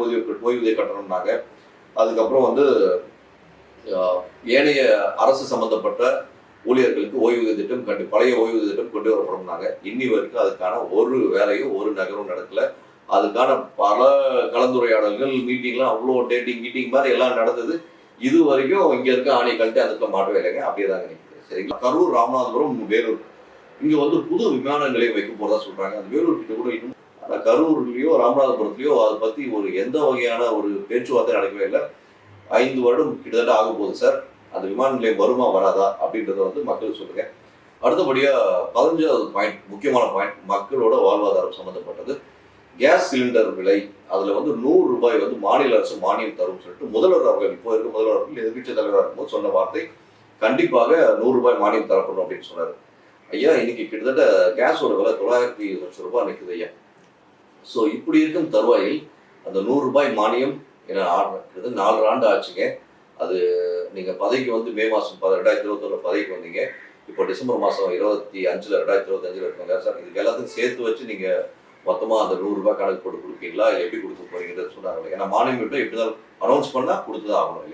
பழைய ஓய்வு ஓய்வூதிய கட்டணம்னாங்க. அதுக்கப்புறம் வந்து ஏனைய அரசு சம்பந்தப்பட்ட ஊழியர்களுக்கு ஓய்வூதிய திட்டம் கண்டு பழைய ஓய்வூதிய திட்டம் கொண்டு வரப்படும்னாங்க இன்னி வரைக்கும் அதுக்கான ஒரு வேலையும் ஒரு நகரும் நடக்கல. அதுக்கான பல கலந்துரையாடல்கள் மீட்டிங்லாம் அவ்வளோ டேட்டிங் மீட்டிங் மாதிரி எல்லாம் நடந்தது. இது வரைக்கும் இங்கே இருக்க ஆணை கழட்டி அதுக்குள்ள மாட்டவே இல்லைங்க. அப்படியே தாங்க நிற்குது சரிங்களா? கரூர் ராமநாதபுரம் வேலூர். இங்க வந்து புது விமான நிலையம் வைக்க போகிறதா சொல்றாங்க. அந்த வேலூர் கிட்ட கூட இன்னும் ஆனா கரூர்லயோ ராமநாதபுரத்துலயோ அதை பத்தி ஒரு எந்த வகையான ஒரு பேச்சுவார்த்தை நடக்கவே இல்லை. ஐந்து வருடம் கிட்டத்தட்ட ஆக போகுது சார். அந்த விமான நிலையம் வருமா வராதா அப்படின்றத வந்து மக்கள் சொல்லுங்க. அடுத்தபடியா பதினஞ்சாவது பாயிண்ட் முக்கியமான பாயிண்ட் மக்களோட வாழ்வாதாரம் சம்பந்தப்பட்டது. கேஸ் சிலிண்டர் விலை அதுல வந்து நூறு ரூபாய் வந்து மாநில அரசு மானியம் தரும் சொல்லிட்டு முதல்வர் அவர்கள் இப்போ இருக்க முதல்வர் அவர்கள் எதிர்கட்சி தலைவராக இருக்கும்போது சொன்ன வார்த்தை கண்டிப்பாக நூறு ரூபாய் மானியம் தரப்படும் அப்படின்னு சொன்னார். ஐயா இன்னைக்கு கிட்டத்தட்ட கேஸோட விலை தொள்ளாயிரத்தி லட்சம் ரூபாய் நிற்குது ஐயா. ஸோ இப்படி இருக்கும் தருவாயில் அந்த நூறு ரூபாய் மானியம் என ஆர்டர் நாலு ஆண்டு ஆச்சுங்க. அது நீங்கள் பதவிக்கு வந்து மே மாதம் பத ரெண்டாயிரத்தி இருபத்தொன்னு பதவிக்கு வந்தீங்க. இப்போ டிசம்பர் மாதம் இருபத்தி அஞ்சில் ரெண்டாயிரத்தி இருபத்தஞ்சில் இருக்காங்க. சார் இதுக்கு எல்லாத்தையும் சேர்த்து வச்சு நீங்கள் மொத்தமாக அந்த நூறுரூபா கணக்கு போட்டு கொடுப்பீங்களா? இல்லை எப்படி கொடுக்க போறீங்கன்னு சொன்னாங்க ஏன்னா மானியம் மட்டும் எப்படி அனௌன்ஸ் பண்ணால் கொடுத்து தான் ஆகணும்